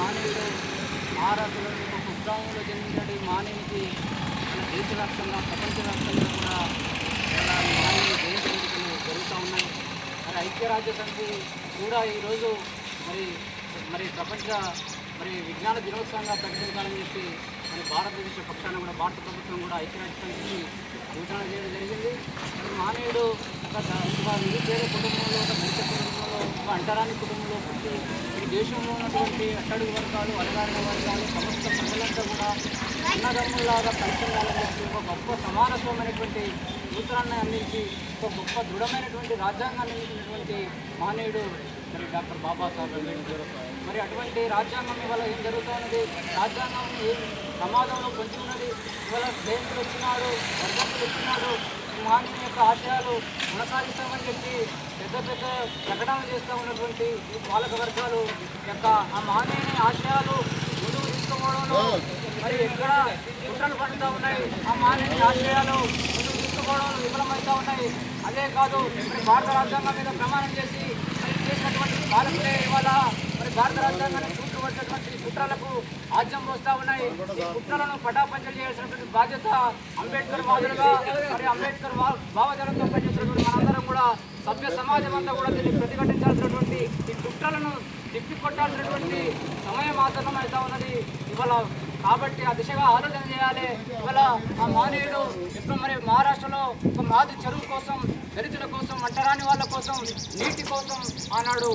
మానవుడు మహారాష్ట్రలో ఒక కుగ్రామంలో జన్మించాడు ఈ మానవునికి మన దేశవ్యాప్తంగా ప్రపంచవ్యాప్తంగా కూడా చాలా మానవుని జయంతి వేడుకలు జరుగుతూ ఉన్నాయి. మరి ఐక్యరాజ్య సమితి కూడా ఈరోజు మరి మరి ప్రపంచ మరి విజ్ఞాన దినోత్సవంగా ప్రకటించాలని చెప్పి మరి భారతదేశ పక్షాన కూడా భారత ప్రభుత్వం కూడా ఐక్యరాజ్య సమితికి సూచన చేయడం జరిగింది. మానవుడు ఒక ద- నిరుపేద కుటుంబంలో ఒక దళిత కుటుంబంలో ఒక అంటరాని కుటుంబంలో పుట్టి ఈ దేశంలో ఉన్నటువంటి అట్టడుగు వర్గాలు అలగారిన వర్గాలు సమస్త ప్రజలంతా కూడా అన్నదమ్ములాగా పరిచయాలని చెప్పి ఒక గొప్ప సమానత్వమైనటువంటి సూత్రాన్ని అందించి ఒక గొప్ప దృఢమైనటువంటి రాజ్యాంగాన్ని అందించినటువంటి మానవుడు మరి డాక్టర్ బాబాసాహెబ్ అంబేద్కర్. మరి అటువంటి రాజ్యాంగం ఇవాళ ఏం జరుగుతున్నది రాజ్యాంగం ఏ ప్రమాదంలో కొంచెం ఉన్నది. ఇవాళ జయంతులు వచ్చినారు వర్ధంతులు వచ్చినారు. మానవుని యొక్క ఆశయాలు కొనసాగిస్తామని చెప్పి పెద్ద పెద్ద ప్రకటనలు చేస్తూ ఉన్నటువంటి ఈ పాలక వర్గాలు యొక్క ఆ మానవుని ఆశయాలు ముందుకు తీసుకుపోవడంలో మరి ఎక్కడ కుట్రలు పడుతూ ఉన్నాయి? ఆ మానవుని ఆశయాలు ముందుకు తీసుకుపోవడంలో విఫలమవుతూ ఉన్నాయి. అదే కాదు భారత రాజ్యాంగం మీద ప్రమాణం చేసి చేసినటువంటి పాలకులే ఇవాళ మరి భారత రాజ్యాంగాన్ని చూసుకోవలసినటువంటి కుట్రలకు ఆజ్యం పోస్తా ఉన్నాయి. ఈ కుట్రలను పటాపంచలు చేయాల్సినటువంటి బాధ్యత అంబేద్కర్ మాదిరిగా మరి అంబేద్కర్ భా- భావజాలంతో పనిచేసినటువంటి మనందరం కూడా సభ్య సమాజం అంతా కూడా దీన్ని ప్రతిఘటించాల్సినటువంటి ఈ కుట్రలను తిప్పికొట్టాల్సినటువంటి సమయం ఆసనం అవుతా ఉన్నది ఇవాళ. కాబట్టి ఆ దిశగా ఆలోచన చేయాలి. ఇవాళ ఆ మానవుడు ఇప్పుడు మరి మహారాష్ట్రలో ఒక మాది చెరువు కోసం దళితుల కోసం అంటరాని వాళ్ళ కోసం నీటి కోసం ఆనాడు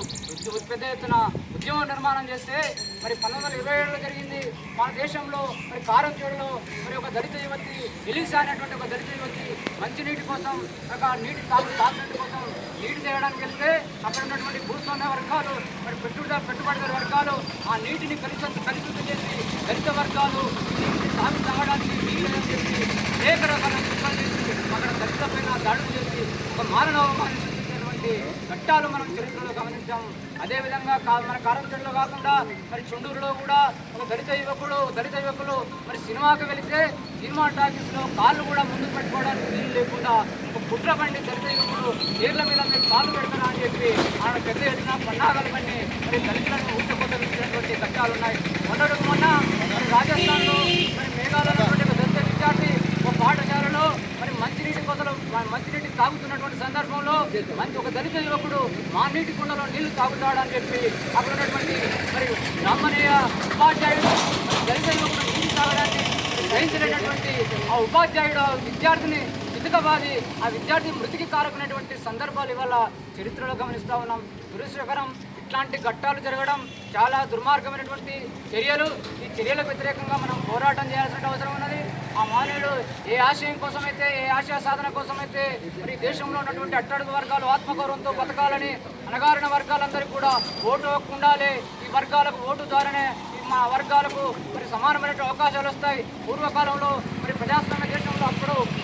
పెద్ద ఎత్తున ఉద్యమం నిర్మాణం చేస్తే మరి పంతొమ్మిది వందల ఇరవై ఏడులో జరిగింది. మన దేశంలో మరి కారంచేడులో మరి ఒక దళిత యువతి ఎలిసా అనేటువంటి ఒక దళిత యువతి మంచినీటి కోసం ఒక నీటి తాగు తాగునీటి కోసం నీటి తేయడానికి వెళ్తే అక్కడ ఉన్నటువంటి భూస్వామ్య వర్గాలు మరి పెట్టుబడి పెట్టుబడిదారు వర్గాలు ఆ నీటిని కలిసి కలుషితం చేసి దళిత వర్గాలు నీటిని తాగు తాగడానికి నీళ్ళు చెప్పి అనేక రకాల చేసి అక్కడ దళిత పైన దాడులు ఒక మానవమాన్ని సృష్టించినటువంటి ఘట్టాలు మనం చరిత్రలో గమనించాము అదేవిధంగా కా మన కారంచేడులో కాకుండా మరి చుండూరులో కూడా ఒక దళిత యువకుడు దళిత యువకులు మరి సినిమాకి వెళితే సినిమా టాకీస్లో కాళ్ళు కూడా ముందుకు పెట్టుకోవడానికి వీలు లేకుండా ఒక కుట్ర బండి దళిత యువకుడు ఏర్ల మీద మీరు కాళ్ళు పెడతారా అని చెప్పి ఆయన పెద్ద ఎత్తున పన్నాగల బండి మరి దళితులను ఊచకొద్దలించినటువంటి ఘట్టాలు ఉన్నాయి మొన్నటి మొన్న మరి రాజస్థాన్లో మరి మేఘాలయలో ఒక దళిత విద్యార్థి పాఠశాలలో మరి మంచినీటి కోసం మంచినీటి తాగుతున్నటువంటి సందర్భంలో మంచి ఒక దళిత యువకుడు మా నీటి కుండలో నీళ్ళు తాగుతాడని చెప్పి అక్కడ ఉన్నటువంటి మరి బ్రాహ్మణీయ ఉపాధ్యాయుడు దళిత యువకుడు నీళ్ళు తాగడాన్ని గ్రహించినటువంటి ఆ ఉపాధ్యాయుడు ఆ విద్యార్థిని చితకబాది ఆ విద్యార్థి మృతికి కారకునేటువంటి సందర్భాలు ఇవాళ చరిత్రలో గమనిస్తా ఉన్నాం. దురుశకరం ఇట్లాంటి ఘట్టాలు జరగడం చాలా దుర్మార్గమైనటువంటి చర్యలు. ఈ చర్యలకు వ్యతిరేకంగా మనం పోరాటం చేయాల్సిన అవసరం ఉన్నది. ఆ మానవుడు ఏ ఆశయం కోసమైతే ఏ ఆశయ సాధన కోసమైతే మరి దేశంలో ఉన్నటువంటి అట్టడుగు వర్గాలు ఆత్మగౌరవంతో బతకాలని అణగారిన వర్గాలందరికీ కూడా ఓటు హక్కు ఉండాలి. ఈ వర్గాలకు ఓటు ద్వారానే మా వర్గాలకు మరి సమానమైన అవకాశాలు వస్తాయి. పూర్వకాలంలో మరి ప్రజాస్వామ్య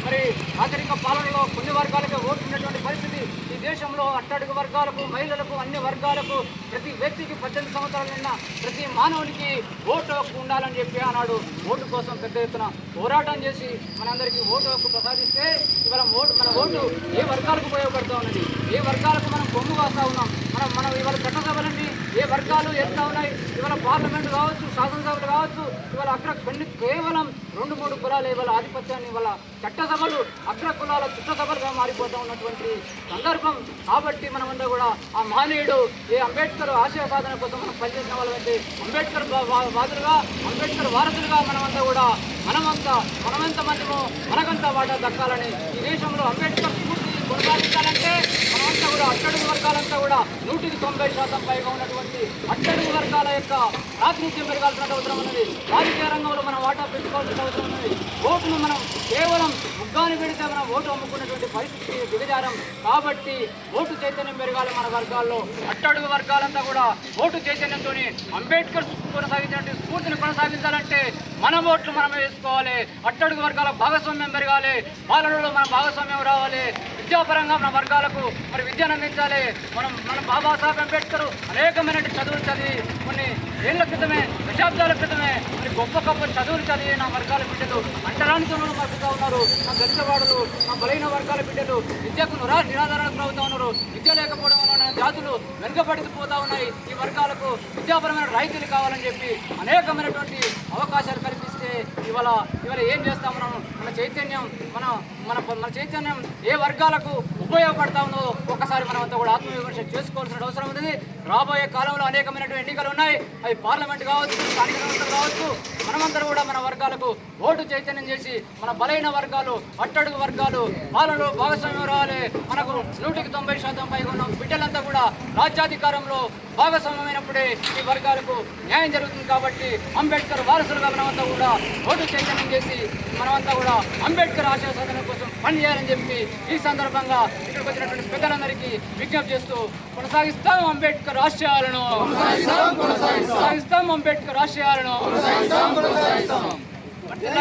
మరి ఆధునిక పాలనలో కొన్ని వర్గాలకే ఓటు ఉన్నటువంటి పరిస్థితి ఈ దేశంలో అట్టడుగు వర్గాలకు మహిళలకు అన్ని వర్గాలకు ప్రతి వ్యక్తికి పద్దెనిమిది సంవత్సరాల నిన్న ప్రతి మానవునికి ఓటు హక్కు ఉండాలని చెప్పి ఆనాడు ఓటు కోసం పెద్ద ఎత్తున పోరాటం చేసి మనందరికీ ఓటు హక్కు ప్రసాదిస్తే ఇవాళ ఓటు మన ఓటు ఏ వర్గాలకు ఉపయోగపడుతూ ఉన్నది ఏ వర్గాలకు మనం కొమ్ము కాస్తా ఉన్నాం? మనం మనం ఇవాళ చట్టసభలన్నీ ఏ వర్గాలు ఎంత ఉన్నాయి ఇవాళ పార్లమెంట్ కావచ్చు శాసనసభలు కావచ్చు ఇవాళ అగ్ర కొన్ని కేవలం రెండు మూడు కులాలు ఇవాళ ఆధిపత్యాన్ని ఇవాళ చట్టసభలు అగ్ర కులాల చట్టసభలుగా మారిపోతూ ఉన్నటువంటి సందర్భం. కాబట్టి మనమంతా కూడా ఆ మహనీయుడు ఏ అంబేద్కర్ ఆశయ సాధన కోసం మనం పనిచేసిన వాళ్ళమైతే అంబేద్కర్ వాదులుగా అంబేద్కర్ వారసులుగా మనమంతా కూడా మనమంతా మనమెంత మందిమో మనకంతా వాటా దక్కాలని ఈ దేశంలో అంబేద్కర్ స్ఫూర్తిని కొనసాగించాలంటే మనమంతా కూడా అట్టడుగు వర్గాలంతా కూడా నూటికి తొంభై శాతం పైగా ఉన్నటువంటి అట్టడుగు వర్గాల యొక్క ప్రాతినిధ్యం పెరగాల్సిన అవసరం ఉన్నది. రాజకీయ రంగంలో మనం వాటా పెట్టుకోవాల్సిన అవసరం ఉన్నది. ఓటును మనం కేవలం ముగ్గాని పెడితే మనం ఓటు అమ్ముకున్నటువంటి పరిస్థితి దిగజారం. కాబట్టి ఓటు చైతన్యం పెరగాలి మన వర్గాల్లో. అట్టడుగు వర్గాలంతా కూడా ఓటు చైతన్యంతో అంబేద్కర్ కొనసాగించినటువంటి స్ఫూర్తిని కొనసాగించాలంటే మన ఓట్లు మనమే వేసుకోవాలి. అట్టడుగు వర్గాల భాగస్వామ్యం పెరగాలి. పాలనలో మన భాగస్వామ్యం రావాలి. విద్యాపరంగా మన వర్గాలకు మరి విద్యను అందించాలి. మనం మన బాబాసాహెబ్ అంబేద్కర్ అనేకమైన చదువులు చదివి కొన్ని ఏళ్ళ క్రితమే దశాబ్దాల క్రితమే మరి గొప్ప గొప్ప చదువులు చదివి నా వర్గాల బిడ్డలు అంటరానితో మరుగుతూ ఉన్నారు. నా దళిత వాడులు నా బలైన వర్గాల బిడ్డలు విద్యకు నిరా నిరాధారణకు అవుతా ఉన్నారు. విద్య లేకపోవడం వలన జాతులు వెనుకబడిపోతా ఉన్నాయి. ఈ వర్గాలకు విద్యాపరమైన రాయితీలు కావాలని చెప్పి అనేకమైనటువంటి అవకాశాలు కల్పిస్తే ఇవాళ ఇవాళ ఏం చేస్తాం మనం? మన చైతన్యం మన మన మన చైతన్యం ఏ వర్గాలకు ఉపయోగపడతా ఉందో ఒక్కసారి మనం అంతా కూడా ఆత్మవిమర్శ చేసుకోవాల్సిన అవసరం ఉంది రాబోయే కాలంలో అనేకమైనటువంటి ఎన్నికలు ఉన్నాయి. అవి పార్లమెంట్ కావచ్చు స్థానిక సంస్థలు కావచ్చు మనమందరం కూడా మన వర్గాలకు ఓటు చైతన్యం చేసి మన బలైన వర్గాలు అట్టడుగు వర్గాలు వాళ్ళలో భాగస్వామ్యం రావాలి. మనకు నూటికి తొంభై శాతం పైగా ఉన్న బిడ్డలంతా కూడా రాజ్యాధికారంలో భాగస్వామ్యమైనప్పుడే ఈ వర్గాలకు న్యాయం జరుగుతుంది కాబట్టి అంబేద్కర్ వారసులుగా మనమంతా కూడా ఓటు చైతన్యం చేసి మనమంతా కూడా అంబేద్కర్ ఆశయ సాధన కోసం పనిచేయాలని చెప్పి ఈ సందర్భంగా ఇక్కడికి వచ్చినటువంటి పెద్దలందరికీ విజ్ఞప్తి చేస్తూ కొనసాగిస్తాం అంబేద్కర్ ఆశయాలను. కొనసాగిస్తాం అంబేద్కర్ ఆశయాలను.